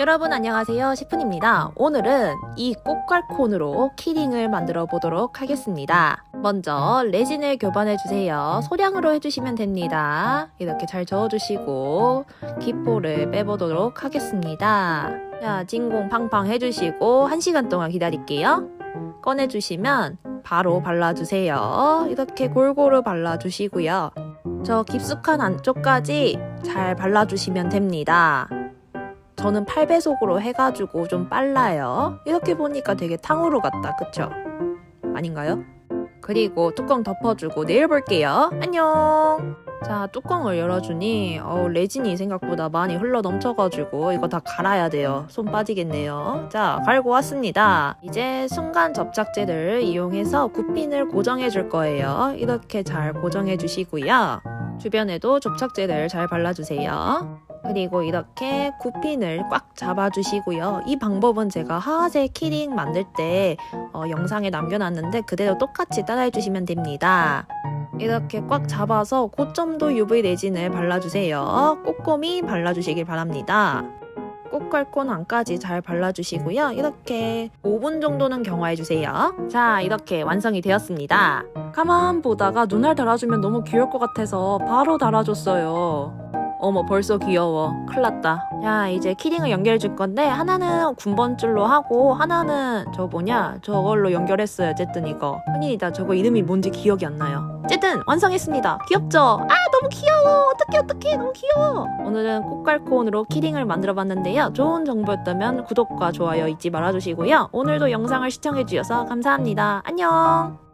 여러분 안녕하세요. 시푼입니다. 오늘은 이 꽃갈콘으로 키링을 만들어 보도록 하겠습니다. 먼저 레진을 교반해 주세요. 소량으로 해주시면 됩니다. 이렇게 잘 저어주시고 기포를 빼보도록 하겠습니다. 자 진공 팡팡 해주시고 1시간 동안 기다릴게요. 꺼내주시면 바로 발라주세요. 이렇게 골고루 발라주시고요. 저 깊숙한 안쪽까지 잘 발라주시면 됩니다 저는 8배속으로 해가지고 좀 빨라요. 이렇게 보니까 되게 탕후루 같다. 그쵸? 아닌가요? 그리고 뚜껑 덮어주고 내일 볼게요. 안녕! 자, 뚜껑을 열어주니 어, 레진이 생각보다 많이 흘러 넘쳐가지고 이거 다 갈아야 돼요. 손 빠지겠네요. 자, 갈고 왔습니다. 이제 순간 접착제를 이용해서 굽핀을 고정해 줄 거예요. 이렇게 잘 고정해 주시고요. 주변에도 접착제를 잘 발라주세요. 그리고 이렇게 굽핀을 꽉 잡아주시고요. 이 방법은 제가 하하색 키링 만들 때 어, 영상에 남겨놨는데 그대로 똑같이 따라해주시면 됩니다. 이렇게 꽉 잡아서 고점도 UV 레진을 발라주세요. 꼼꼼히 발라주시길 바랍니다. 꽃갈콘 안까지 잘 발라주시고요. 이렇게 5분 정도는 경화해주세요. 자, 이렇게 완성이 되었습니다. 가만 보다가 눈알 달아주면 너무 귀여울 것 같아서 바로 달아줬어요. 어머 벌써 귀여워 큰일났다 자 이제 키링을 연결해 줄 건데 하나는 군번줄로 하고 하나는 저 뭐냐 저걸로 연결했어요 어쨌든 이거 큰일이다 저거 이름이 뭔지 기억이 안 나요 어쨌든 완성했습니다 귀엽죠? 아 너무 귀여워. 어떡해 어떡해. 너무 귀여워. 오늘은 꽃갈콘으로 키링을 만들어 봤는데요. 좋은 정보였다면 구독과 좋아요 잊지 말아주시고요. 오늘도 영상을 시청해 주셔서 감사합니다. 안녕